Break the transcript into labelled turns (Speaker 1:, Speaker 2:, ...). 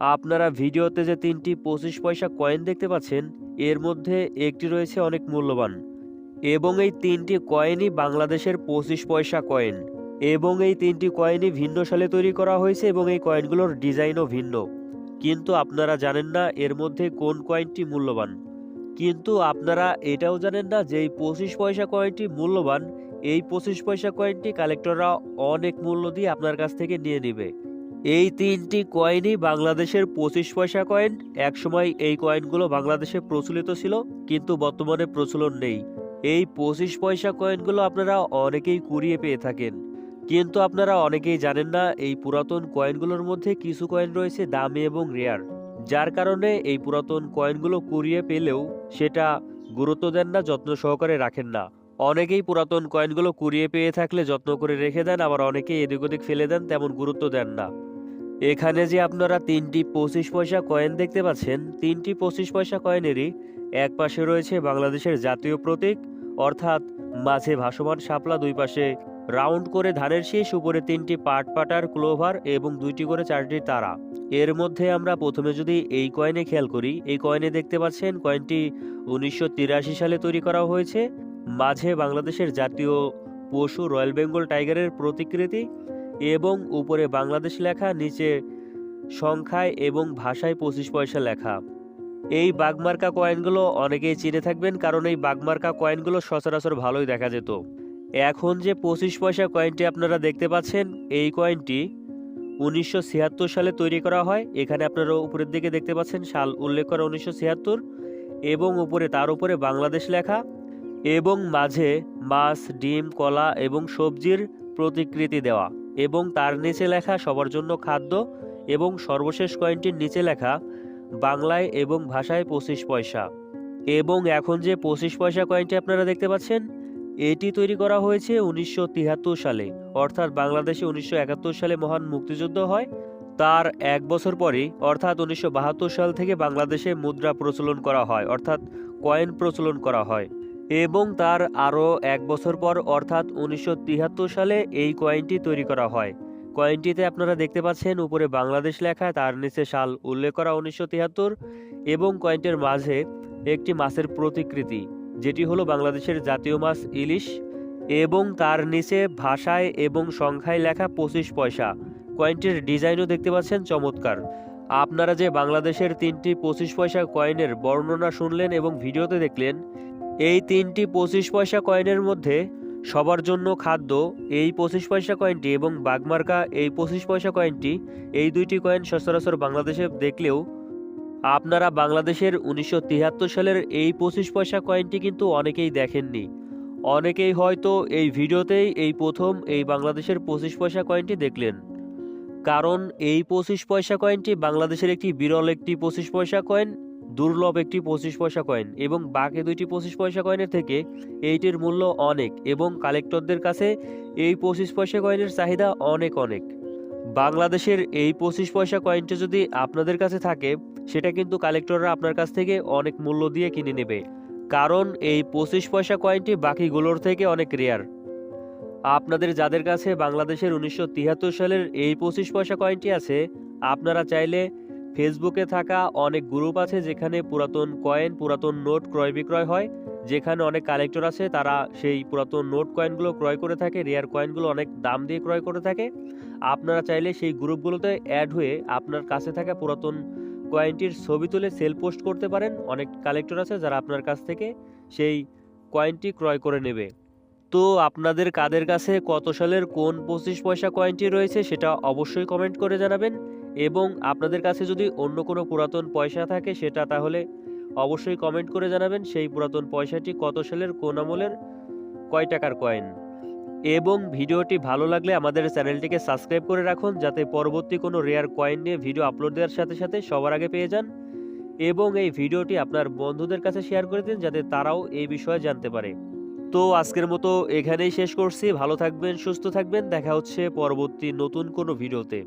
Speaker 1: আপনারা ভিডিওতে যে তিনটি পঁচিশ পয়সা কয়েন দেখতে পাচ্ছেন, এর মধ্যে একটি রয়েছে অনেক মূল্যবান। এবং এই তিনটি কয়েনই বাংলাদেশের পঁচিশ পয়সা কয়েন এবং এই তিনটি কয়েনই ভিন্ন সালে তৈরি করা হয়েছে এবং এই কয়েনগুলোর ডিজাইনও ভিন্ন। কিন্তু আপনারা জানেন না এর মধ্যে কোন কয়েনটি মূল্যবান। কিন্তু আপনারা এটাও জানেন না যে এই পঁচিশ পয়সা কয়েনটি মূল্যবান, এই পঁচিশ পয়সা কয়েনটি কালেক্টররা অনেক মূল্য দিয়ে আপনার কাছ থেকে নিয়ে নেবে। এই তিনটি কয়েনই বাংলাদেশের পঁচিশ পয়সা কয়েন একসময় এই কয়েনগুলো বাংলাদেশে প্রচলিত ছিল, কিন্তু বর্তমানে প্রচলন নেই। এই পঁচিশ পয়সা কয়েনগুলো আপনারা অনেকেই কুড়িয়ে পেয়ে থাকেন। কিন্তু আপনারা অনেকেই জানেন না, এই পুরাতন কয়েনগুলোর মধ্যে কিছু কয়েন রয়েছে দামি এবং রেয়ার যার কারণে এই পুরাতন কয়েনগুলো কুড়িয়ে পেলেও সেটা গুরুত্ব দেন না, যত্ন সহকারে রাখেন না। অনেকেই পুরাতন কয়েনগুলো কুড়িয়ে পেয়ে থাকলে যত্ন করে রেখে দেন, আবার অনেকেই এদিক ওদিক ফেলে দেন, তেমন গুরুত্ব দেন না। এখানে যে আপনারা তিনটি পঁচিশ পয়সা কয়েন দেখতে পাচ্ছেন, তিনটি পঁচিশ পয়সা কয়েনেরই এক পাশে রয়েছে বাংলাদেশের জাতীয় প্রতীক, অর্থাৎ মাঝে ভাসমান শাপলা দুই পাশে রাউন্ড করে ধানের শীষ, উপরে তিনটি পাট পাটার ক্লোভার এবং দুইটি করে চারটি তারা। এর মধ্যে আমরা প্রথমে যদি এই কয়েনে খেয়াল করি, এই কয়েনে দেখতে পাচ্ছেন কয়েনটি উনিশশো তিরাশি সালে তৈরি করা হয়েছে। মাঝে বাংলাদেশের জাতীয় পশু রয়্যাল বেঙ্গল টাইগারের প্রতিকৃতি এবং উপরে বাংলাদেশ লেখা, নিচে সংখ্যায় এবং ভাষায় পঁচিশ পয়সা লেখা। এই বাগমার্কা কয়েনগুলো অনেকেই চিনে থাকবেন, কারণ এই বাগমার্কা কয়েনগুলো সচরাচর ভালোই দেখা যেত। এখন যে পঁচিশ পয়সা কয়েনটি আপনারা দেখতে পাচ্ছেন, এই কয়েনটি উনিশশো ছিয়াত্তর সালে তৈরি করা হয়। এখানে আপনারা উপরের দিকে দেখতে পাচ্ছেন, সাল উল্লেখ করা উনিশশো ছিয়াত্তর। এবং উপরে, তার উপরে বাংলাদেশ লেখা। এবং মাঝে মাছ, ডিম, কলা এবং সবজির প্রতিকৃতি দেওয়া। এবং তার নিচে লেখা সবার জন্য খাদ্য এবং সর্বশেষ কয়েনটির নিচে লেখা বাংলায় এবং ভাষায় পঁচিশ পয়সা। এবং এখন যে পঁচিশ পয়সা কয়েনটি আপনারা দেখতে পাচ্ছেন, এটি তৈরি করা হয়েছে উনিশশো তিয়াত্তর সালে। অর্থাৎ বাংলাদেশে উনিশশো একাত্তর সালে মহান মুক্তিযুদ্ধ হয়। তার এক বছর পরে অর্থাৎ উনিশশো বাহাত্তর সাল থেকে বাংলাদেশে মুদ্রা প্রচলন করা হয়, অর্থাৎ কয়েন প্রচলন করা হয়। এবং তার আরও এক বছর পর অর্থাৎ উনিশশো তিয়াত্তর সালে এই কয়েনটি তৈরি করা হয়। কয়েনটিতে আপনারা দেখতে পাচ্ছেন উপরে বাংলাদেশ লেখা, তার নিচে সাল উল্লেখ করা উনিশশো তিয়াত্তর এবং কয়েনটির মাঝে একটি মাছের প্রতিকৃতি, যেটি হলো বাংলাদেশের জাতীয় মাছ ইলিশ এবং তার নিচে ভাষায় এবং সংখ্যায় লেখা পঁচিশ পয়সা। কয়েনটির ডিজাইনও দেখতে পাচ্ছেন চমৎকার। আপনারা যে বাংলাদেশের তিনটি পঁচিশ পয়সা কয়েনের বর্ণনা শুনলেন এবং ভিডিওতে দেখলেন এই তিনটি পঁচিশ পয়সা কয়েনের মধ্যে সবার জন্য খাদ্য এই পঁচিশ পয়সা কয়েনটি এবং বাগমার্কা এই পঁচিশ পয়সা কয়েনটি, এই দুইটি কয়েন সচরাচর বাংলাদেশে দেখলেও আপনারা বাংলাদেশের উনিশশো তিয়াত্তর সালের এই পঁচিশ পয়সা কয়েনটি কিন্তু অনেকেই দেখেননি। অনেকেই হয়তো এই ভিডিওতেই এই প্রথম এই বাংলাদেশের পঁচিশ পয়সা কয়েনটি দেখলেন। কারণ এই পঁচিশ পয়সা কয়েনটি বাংলাদেশের একটি বিরল একটি পঁচিশ পয়সা কয়েন দুর্লভ একটি পঁচিশ পয়সা কয়েন এবং বাকি দুইটি পঁচিশ পয়সা কয়েনের থেকে এইটির মূল্য অনেক এবং কালেক্টরদের কাছে এই পঁচিশ পয়সা কয়েনের চাহিদা অনেক অনেক। বাংলাদেশের এই পঁচিশ পয়সা কয়েনটি যদি আপনাদের কাছে থাকে, সেটা কিন্তু কালেক্টররা আপনার কাছ থেকে অনেক মূল্য দিয়ে কিনে নেবে। কারণ এই পঁচিশ পয়সা কয়েনটি বাকিগুলোর থেকে অনেক রেয়ার আপনাদের যাদের কাছে বাংলাদেশের উনিশশো তিয়াত্তর সালের এই পঁচিশ পয়সা কয়েনটি আছে, আপনারা চাইলে ফেসবুকে থাকা অনেক গ্রুপ আছে যেখানে পুরাতন কয়েন, পুরাতন নোট ক্রয় বিক্রয় হয়। যেখানে অনেক কালেক্টর আছে, তারা সেই পুরাতন নোট কয়েনগুলো ক্রয় করে থাকে, রেয়ার কয়েনগুলো অনেক দাম দিয়ে ক্রয় করে থাকে। আপনারা চাইলে সেই গ্রুপগুলোতে অ্যাড হয়ে আপনার কাছে থাকা পুরাতন কয়েনটির ছবি তুলে সেল পোস্ট করতে পারেন। অনেক কালেক্টর আছে যারা আপনার কাছ থেকে সেই কয়েনটি ক্রয় করে নেবে। তো আপনাদের কাদের কাছে কত সালের কোন পঁচিশ পয়সা কয়েনটি রয়েছে সেটা অবশ্যই কমেন্ট করে জানাবেন। এবং আপনাদের কাছে যদি অন্য কোনো পুরাতন পয়সা থাকে সেটা তাহলে অবশ্যই কমেন্ট করে জানাবেন সেই পুরাতন পয়সাটি কত সালের, কোন আমলের, কয় টাকার কয়েন এবং ভিডিওটি ভালো লাগলে আমাদের চ্যানেলটিকে সাবস্ক্রাইব করে রাখুন যাতে পরবর্তী কোনো রেয়ার কয়েন নিয়ে ভিডিও আপলোড দেওয়ার সাথে সাথে সবার আগে পেয়ে যান এবং এই ভিডিওটি আপনার বন্ধুদের কাছে শেয়ার করে দিন যাতে তারাও এই বিষয়ে জানতে পারে। তো আজকের মতো এখানেই শেষ করছি। ভালো থাকবেন, সুস্থ থাকবেন। দেখা হচ্ছে পরবর্তী নতুন কোনো ভিডিওতে।